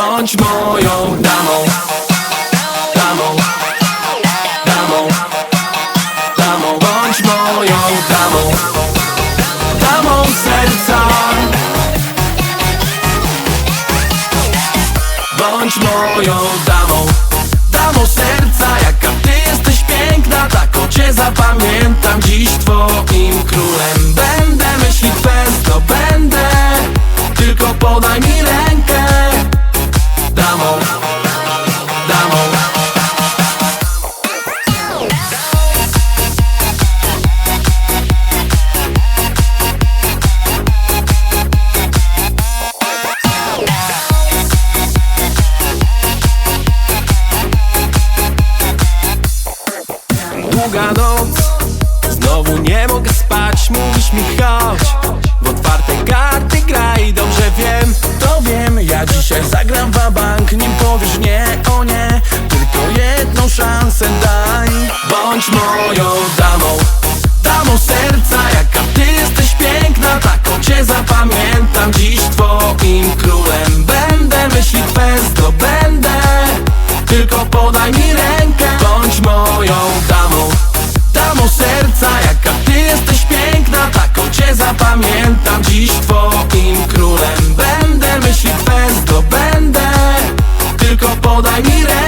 Bądź moją damą. Damą. Damą. Damą. Bądź moją damą. Damą serca. Bądź moją damą Damą Długa noc Znowu nie mogę spać Mówisz mi chodź W otwarte karty graj Bądź moją damą Damą serca Jaka ty jesteś piękna Taką cię zapamiętam. Dziś twoim królem Będę myśli twe zdobędę. Tylko podaj mi rękę. Bądź moją damą Damą serca Jaka ty jesteś piękna Taką cię zapamiętam. Dziś twoim królem Będę myśli twe zdobędę. Tylko podaj mi rękę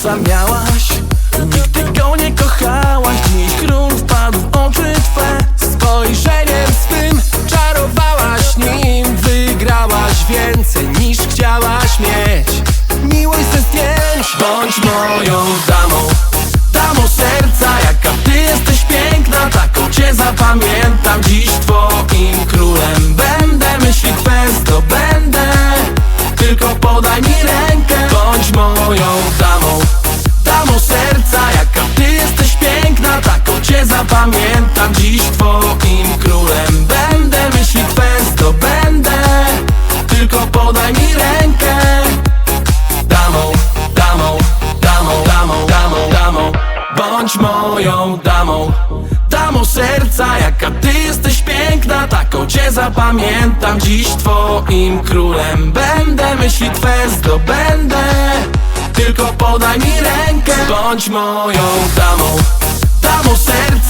A sam miałaś Nigdy go nie kochałaś Dziś król wpadł w oczy twe. Spojrzeniem swym Czarowałaś nim Wygrałaś więcej niż chciałaś mieć. Miłość ze zdjęć Bądź moją damą. Damą serca Jaka ty jesteś piękna Taką cię zapamiętam. Dziś twoim królem Będę myśli twe zdobędę. Tylko podaj mi rękę Bądź moją Damą Zapamiętam Dziś twoim królem. Będę myśli twe zdobędę Tylko podaj mi rękę. Damą, damą, damą, damą, damą, damą. Bądź moją damą. Damą serca, jaka ty jesteś piękna Taką cię zapamiętam Dziś twoim królem. Będę myśli twe zdobędę Tylko podaj mi rękę. Bądź moją damą. Damą serca,